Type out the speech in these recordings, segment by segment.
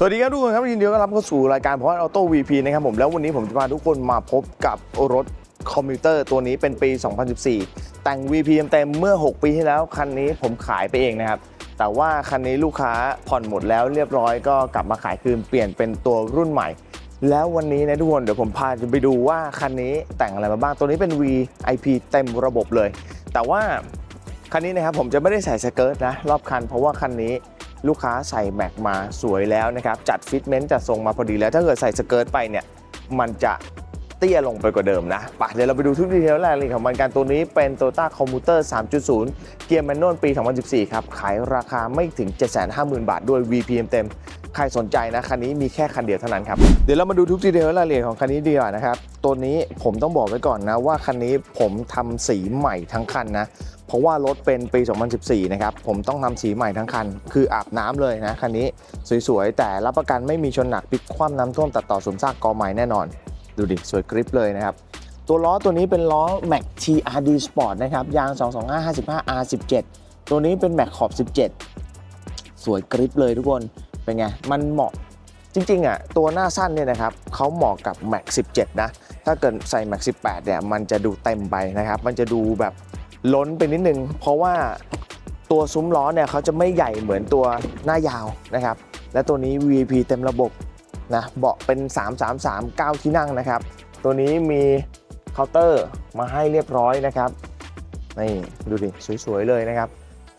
สวัสดีครับทุกคนครับยินดีต้อนรับเข้าสู่รายการพอดออโต้ VP นะครับผมแล้ววันนี้ผมจะพาทุกคนมาพบกับรถคอมพิวเตอร์ตัวนี้เป็นปี 2014 แต่ง VP เต็มๆเมื่อ 6 ปีที่แล้ว คันนี้ผมขายไปเองนะครับ แต่ว่าคันนี้ลูกค้าผ่อนหมดแล้วเรียบร้อยก็กลับมาขายคืนเปลี่ยนเป็นตัวรุ่นใหม่ แล้ววันนี้นะทุกคนเดี๋ยวผมพาไปดูว่าคันนี้แต่งอะไรมาบ้างตัวนี้เป็น VIP เต็มระบบเลย แต่ว่าคันนี้นะครับผมจะไม่ได้ใส่สเกิร์ตนะรอบคัน เพราะว่าคันนี้ ลูกค้าใส่แม็กมาสวยแล้วนะครับ จัดฟิตเมนต์จัดทรงมาพอดีแล้ว ถ้าเกิดใส่สเกิร์ตไปเนี่ย มันจะเตี้ยลงไปกว่าเดิมนะไปเดี๋ยวเราไปดูทุกดีเทลรายละเอียดของมันกันตัวนี้เป็น Toyota Commuter 3.0 เกียร์แมนนวลปี 2014 ครับ ขายราคาไม่ถึง 750,000 บาทด้วย VPM เต็ม ใครสนใจนะ คันนี้มีแค่คันเดียวเท่านั้นครับ เดี๋ยวเรามาดูทุกดีเทลรายละเอียดของคันนี้ดีกว่านะครับ ตัวนี้ผมต้องบอกไว้ก่อนนะว่าคันนี้ผมทำสีใหม่ทั้งคันนะ เพราะว่ารถเป็นปี 2014 นะครับ ผมต้องทำสีใหม่ทั้งคัน คืออาบน้ำเลยนะ คันนี้สวยๆ แต่รับประกันไม่มีชนหนักพลิกคว่ำน้ำท่วมตัดต่อสมซากกอใหม่แน่นอน ดูดิ สวยกริปเลยนะครับ ตัวล้อตัวนี้เป็นล้อ Mac TRD Sport นะครับ ยาง 225 55 R17 ตัวนี้เป็น Mac ขอบ 17 สวยกริปเลยทุกคน เป็นไง มันเหมาะจริงๆอะตัวหน้าสั้นเนี่ยนะครับเขาเหมาะกับ Mac 17 นะ ถ้าเกิดใส่ Mac 18 เนี่ยมันจะดูเต็มไปนะครับ มันจะดูแบบ ล้นไปนิดนึง เพราะว่าตัวซุ้มล้อเนี่ยเขาจะไม่ใหญ่เหมือนตัวหน้ายาวนะครับ และตัวนี้ VIP เต็มระบบนะเบาะเป็น 333 9 ที่นั่งนะครับ ตัวนี้มีเคาน์เตอร์มาให้เรียบร้อยนะครับนี่ดูดิสวยๆเลยนะครับ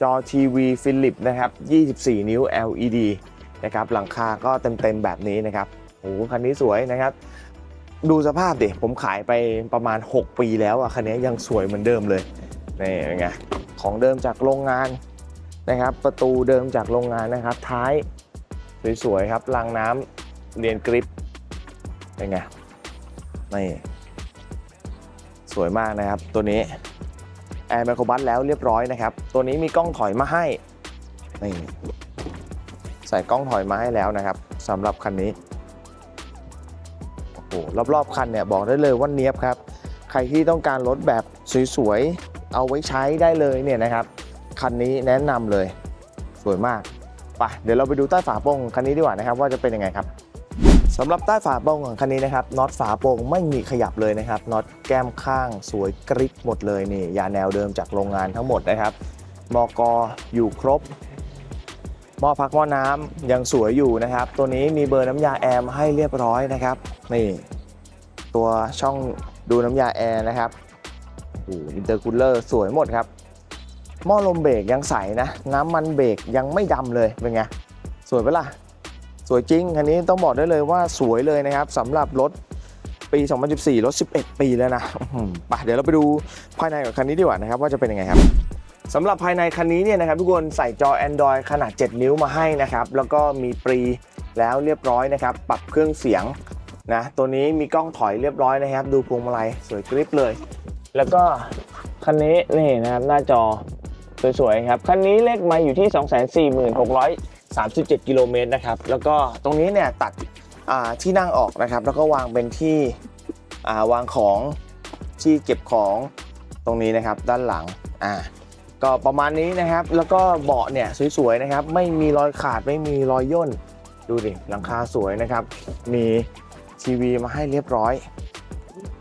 จอทีวีฟิลิปนะครับ 24 นิ้ว LED นะครับหลังคาก็เต็มๆแบบนี้นะครับโอ้โหคันนี้สวยนะครับ ดูสภาพดิผมขายไปประมาณ 6 ปีแล้วอะคันนี้ยังสวยเหมือนเดิมเลย นี่เป็นไงของเดิมจากโรงงานนะครับ ประตูเดิมจากโรงงานนะครับ ท้ายสวยๆครับรางน้ำเรียนกริปเป็นไงนี่สวยมากนะครับตัวนี้แอร์ไมโครบัสแล้วเรียบร้อยนะครับ ตัวนี้มีกล้องถอยมาให้นี่ใส่กล้องถอยมาให้แล้วนะครับสำหรับคันนี้โอ้โหรอบๆคันเนี่ยบอกได้เลยว่าเนี้ยบครับ ใครที่ต้องการรถแบบสวยๆ เอาไว้ใช้ได้เลยเนี่ยนะครับ คันนี้แนะนำเลย สวยมากไปเดี๋ยวเราไปดูใต้ฝาโปร่งคันนี้ดีกว่านะครับ ว่าจะเป็นยังไงครับสำหรับใต้ฝาโปร่งของคันนี้นะครับน็อตฝาโปร่งไม่มีขยับเลยนะครับน็อตแก้มข้างสวยกริบหมดเลยนี่ยาแนวเดิมจากโรงงานทั้งหมดนะครับมอกอยู่ครบหม้อพักหม้อน้ำยังสวยอยู่นะครับ ตัวนี้มีเบอร์น้ำยาแอร์มาให้เรียบร้อยนะครับ นี่ ตัวช่องดูน้ำยาแอร์นะครับ อ้อินเตอร์คูลเลอร์สวยหมดครับ หม้อลมเบรกยังใสนะ น้ำมันเบรกยังไม่ดำเลย เป็นไง สวยปะล่ะ สวยจริง คันนี้ต้องบอกได้เลยว่าสวยเลยนะครับสำหรับรถปี 2014 รถ 11 ปีแล้วนะไปเดี๋ยวเราไปดูภายในของคันนี้ดีกว่านะครับ ว่าจะเป็นยังไงครับสำหรับภายในคันนี้เนี่ยนะครับทุกคนใส่จอ Android ขนาด 7 นิ้วมาให้นะครับ แล้วก็มีปรีแล้วเรียบร้อยนะครับ ปรับเครื่องเสียงนะ ตัวนี้มีกล้องถอยเรียบร้อยนะครับ ดูพวงมาลัยสวยกริบเลย แล้วก็คันนี้นี่นะครับหน้าจอสวยๆครับคันนี้เลขไมาอยู่ที่ 24637กิโลเมตรนะครับแล้วก็ตรงนี้เนี่ยตัดที่นั่งออกนะครับ แล้วก็วางเป็นที่วางของที่เก็บของตรงนี้นะครับด้านหลังอ่าก็ประมาณนี้นะครับ แล้วก็เบาะเนี่ยสวยๆนะครับ ไม่มีรอยขาดไม่มีรอยย่นดูดิหลังคาสวยนะครับ มีทีวีมาให้เรียบร้อย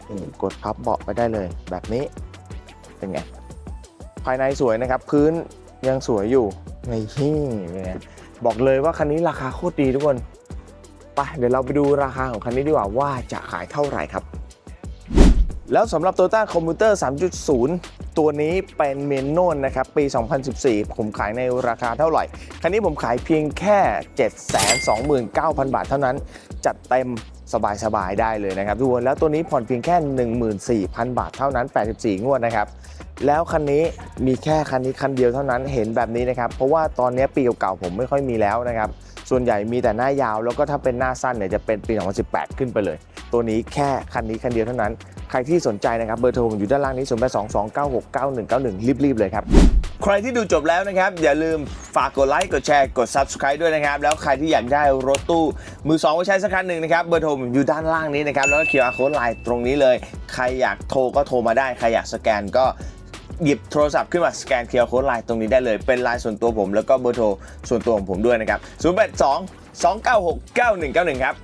นี่กดพับเบาะไปได้เลยแบบนี้เป็นไง ภายในสวยนะครับ พื้นยังสวยอยู่ในที่เป็นไงบอกเลยว่าคันนี้ราคาโคตรดีทุกคนไปเดี๋ยวเราไปดูราคาของคันนี้ดีกว่าว่าจะขายเท่าไหร่ครับ แล้วสำหรับ Toyota Commuter 3.0 ตัวนี้เป็นเมนนวลนะครับ ปี 2014 ผมขายในราคาเท่าไหร่ คันนี้ผมขายเพียงแค่ 729,000 บาทเท่านั้น จัดเต็ม สบายๆได้เลยนะครับทุกคนแล้วตัวนี้ผ่อนเพียงแค่ 14,000 บาทเท่านั้น 84 งวดนะครับแล้วคันนี้มีแค่คันนี้คันเดียวเท่านั้นเห็นแบบนี้นะครับเพราะว่าตอนนี้ปีเก่าๆผมไม่ค่อยมีแล้วนะครับส่วนใหญ่มีแต่หน้ายาวแล้วก็ถ้าเป็นหน้าสั้นเนี่ยจะเป็นปี 2018 ขึ้นไปเลย ตัวนี้แค่คันนี้คันเดียวเท่านั้น ใครที่สนใจนะครับเบอร์โทรผมอยู่ด้านล่างนี้ 0 8 2 2 9 6 9 1 9 1 รีบๆเลยครับ ใครที่ดูจบแล้วนะครับ อย่าลืมฝากกดไลค์กดแชร์กด Subscribe ด้วยนะครับ แล้วใครที่อยากได้รถตู้ มือสองไว้ใช้สักคันหนึ่งนะครับ เบอร์โทรอยู่ด้านล่างนี้นะครับ แล้วก็เคียร์โค้ดไลน์ตรงนี้เลย ใครอยากโทรก็โทรมาได้ ใครอยากสแกนก็หยิบโทรศัพท์ขึ้นมาสแกนเคอร์โค้ดไลน์ตรงนี้ได้เลย เป็นไลน์ส่วนตัวผม แล้วก็เบอร์โทรส่วนตัวของผมด้วยนะครับ 0 8 2 2 9 6 9 1 9 1 ครับ